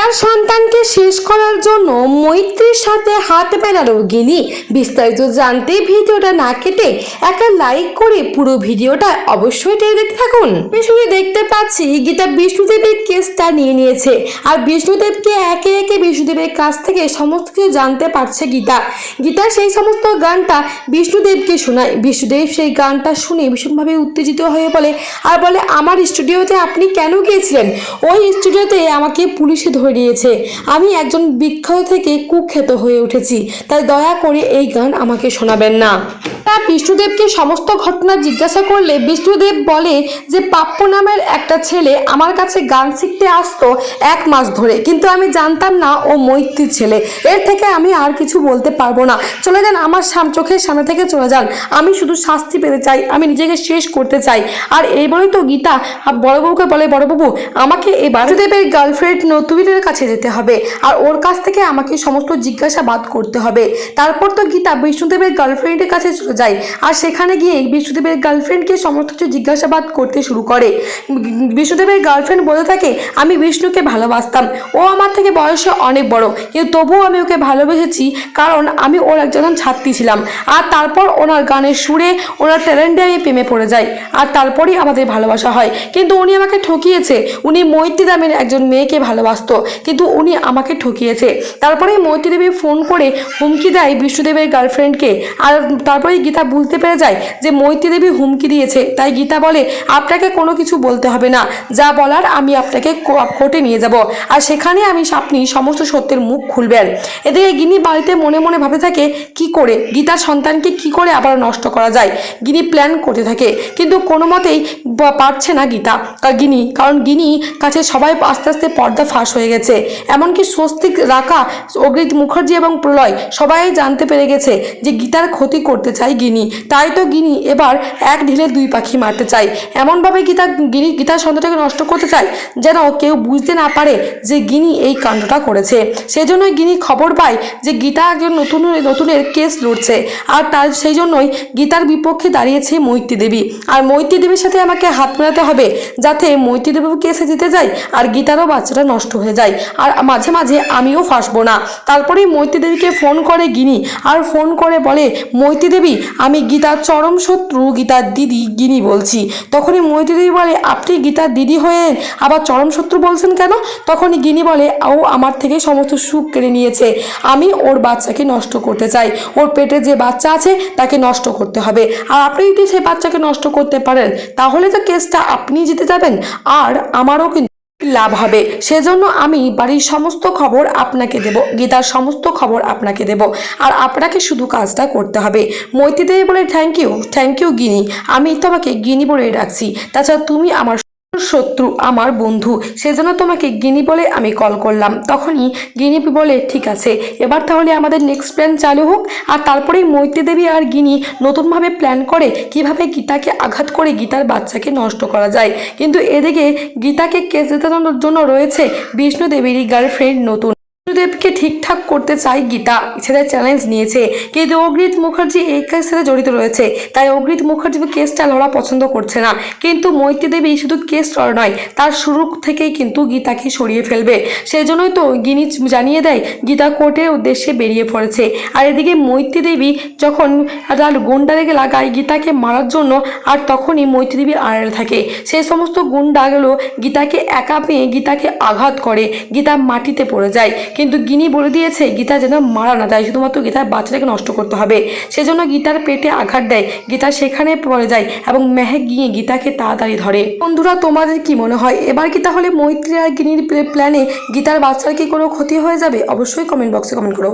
গীতার সন্তানকে শেষ করার জন্য মৈত্রীর সাথে হাত মেলালো গিনি। বিস্তারিত জানতে ভিডিওটা না কেটে একটা লাইক করে পুরো ভিডিওটা অবশ্যই টেনে দেখতে থাকুন। বিষ্ণুকে দেখতে পাচ্ছি গীতা বিষ্ণুদেবের কেসটা নিয়ে নিয়েছে। আর বিষ্ণুদেবকে একে একে বিষ্ণুদেবের কাছ থেকে সমস্ত কিছু জানতে পারছে গীতা। গীতা সেই সমস্ত গানটা বিষ্ণুদেবকে শোনায়। বিষ্ণুদেব সেই গানটা শুনে ভীষণভাবে উত্তেজিত হয়ে বলে, আর বলে, আমার স্টুডিওতে আপনি কেন গিয়েছিলেন? ওই স্টুডিওতে আমাকে পুলিশে ধরে নিয়েছে আমি একজন বিখ্যাত থেকে কুখ্যাত হয়ে উঠেছি, তাই দয়া করে এই গান আমাকে শোনাবেন না। তা বিষ্ণুদেবকে সমস্ত ঘটনা জিজ্ঞাসা করলে বিষ্ণুদেব বলে যে পাপ্য নামের একটা ছেলে আমার কাছে গান শিখতে আসতো এক মাস ধরে, কিন্তু আমি জানতাম না ও মৈত্রীর ছেলে। এর থেকে আমি আর কিছু বলতে পারব না। চলে যান আমার সাম, চোখের সামনে থেকে চলে যান। আমি শুধু শাস্তি পেতে চাই, আমি নিজেকে শেষ করতে চাই। আর এই বলেই তো গীতা বড়বাবুকে বলে, বড়বাবু, আমাকে এই বাসুদেবের গার্লফ্রেন্ড নতুনের কাছে যেতে হবে আর ওর কাছ থেকে আমাকে সমস্ত জিজ্ঞাসাবাদ করতে হবে। তারপর তো গীতা বিষ্ণুদেবের গার্লফ্রেন্ডের কাছে চলে যায় আর সেখানে গিয়ে বিষ্ণুদেবের গার্লফ্রেন্ডকে সমস্ত কিছু জিজ্ঞাসাবাদ করতে শুরু করে। বিষ্ণুদেবের গার্লফ্রেন্ড বলে থাকে, আমি বিষ্ণুকে ভালোবাসতাম। ও আমার থেকে বয়সে অনেক বড়। কিন্তু তবুও আমি ওকে ভালোবেসেছি কারণ আমি ওর একজন ছাত্রী ছিলাম। আর তারপর ওনার গানের সুরে ওনার ট্যালেন্টে আমি প্রেমে পড়ে যাই। আর তারপরেই আমাদের ভালোবাসা হয়। কিন্তু উনি আমাকে ঠকিয়েছে। উনি মৈত্রী নামের একজন মেয়েকে ভালোবাসতো। কিন্তু উনি আমাকে ঠকিয়েছে। তারপরেই মৈত্রী দেবী ফোন করে হুমকি দেয় বিষ্ণুদেবের গার্লফ্রেন্ডকে। আর তারপরে গীতা বুঝতে পেরে যায় যে মৈত্রী দেবী হুমকি দিয়েছে। তাই গীতা বলে, আপনাকে কোনো কিছু বলতে হবে না। যা বলার আমি আপনাকে কোর্টে নিয়ে যাব। আর সেখানে আমি আপনি সমস্ত সত্যের মুখ খুলবেন। এদিকে গিনি বাড়িতে মনে মনে ভাবে থাকে, কি করে? গীতার সন্তানকে কি করে আবার নষ্ট করা যায়? গিনি প্ল্যান করতে থাকে, কিন্তু কোনো মতেই পারছে না গীতা। গিনি কারণ গিনি কাছে সবাই আস্তে আস্তে পর্দা ফাঁস হয়ে গেছে এমনকি স্বস্তিক রাখা অগ্রিত মুখার্জি এবং প্রলয় সবাই জানতে পেরে গেছে যে গীতার ক্ষতি করতে চায় গিনি। তাই তো গিনি এবার এক ঢিলে দুই পাখি মারতে চায়। এমনভাবে গীতা, গিনি গীতার সন্তানটাকে নষ্ট করতে চায় যেন কেউ বুঝতে না পারে যে গিনি এই কাণ্ডটা করেছে। সেজন্যই গিনি খবর পায় যে গীতা একজন নতুন, নতুনের কেস লড়ছে। আর তার সেই জন্যই গীতার বিপক্ষে দাঁড়িয়েছে মৈত্রী দেবী আর মৈত্রী দেবীর সাথে আমাকে হাত মেলাতে হবে যাতে মৈত্রী দেবী কেসে জিতে যায় আর গীতারও বাচ্চাটা নষ্ট হয়ে যায়। আর মাঝে মাঝে আমিও ফাঁসবো না। তারপরেই মৈত্রী দেবীকে ফোন করে গিনি। আর ফোন করে বলে মৈত্রী দেবী আমি গীতার চরম শত্রু, গীতার দিদি গিনি বলছি। তখনই মৈত্রী দেবী বলে, আপনি গীতার দিদি হয়ে আবার চরম শত্রু বলছেন কেন? তখনই গিনি বলে, ও আমার থেকে সমস্ত সুখ কেড়ে নিয়েছে। আমি ওর বাচ্চাকে নষ্ট করতে চাই। ওর পেটে যে বাচ্চা আছে, তাকে নষ্ট করতে হবে। আর আপনি যদি সেই বাচ্চাকে নষ্ট করতে পারেন, তাহলে তো কেসটা আপনি জিতে যাবেন। আর আমারও কিন্তু লাভ হবে। সেজন্য আমি বাড়ির সমস্ত খবর আপনাকে দেব, গীতার সমস্ত খবর আপনাকে দেব আর আপনাকে শুধু কাজটা করতে হবে। মৈত্রী দেবী বলে thank you thank you Ginni. আমি তোমাকে গিনি বলে রাখছি তাছাড়া তুমি আমার শত্রু আমার বন্ধু। সেজন্য তোমাকে গিনি বলে আমি কল করলাম। তখনই গিনি বলে, ঠিক আছে, এবার তাহলে আমাদের নেক্সট প্ল্যান চালু হোক। আর তারপরেই মৈত্রী দেবী আর গিনি নতুনভাবে প্ল্যান করে কীভাবে গীতাকে আঘাত করে গীতার বাচ্চাকে নষ্ট করা যায়। কিন্তু এদিকে গীতাকে কেস জন্য রয়েছে বিষ্ণু দেবীরই গার্লফ্রেন্ড নতুন। বিষ্ণুদেবকে ঠিকঠাক করতে চাই গীতা। সেটা চ্যালেঞ্জ নিয়েছে। কিন্তু অগ্রিত মুখার্জি এই কেসের সাথে জড়িত রয়েছে। তাই অগ্রিত মুখার্জি কেসটা লড়া পছন্দ করছে না। কিন্তু মৈত্রী দেবী শুধু কেস লড়া নয়, তার শুরু থেকেই কিন্তু গীতাকে সরিয়ে ফেলবে। সেই জন্যই তো গিনি জানিয়ে দেয়, গীতা কোর্টের উদ্দেশ্যে বেরিয়ে পড়েছে। আর এদিকে মৈত্রী দেবী যখন তার গুন্ডা গুন্ডাদেরকে লাগায় গীতাকে মারার জন্য, আর তখনই মৈত্রী দেবীর আড়ালে থাকে। সেই সমস্ত গুন্ডাগুলো গীতাকে একা পেয়ে গীতাকে আঘাত করে। গীতা মাটিতে পড়ে যায়। কিন্তু গিনি বলে দিয়েছে, গীতা যেন মারা না যায়, শুধুমাত্র গীতার বাচ্চাটাকে নষ্ট করতে হবে। সেজন্য গীতার পেটে আঘাত দেয়। গীতা সেখানে পড়ে যায় এবং মেহেক গিয়ে গীতাকে তাড়াতাড়ি ধরে। বন্ধুরা, তোমাদের কি মনে হয়? এবার কি তাহলে মৈত্রী আর গিনির প্ল্যানে গীতার বাচ্চার কি কোনো ক্ষতি হয়ে যাবে? অবশ্যই কমেন্ট বক্সে কমেন্ট করো।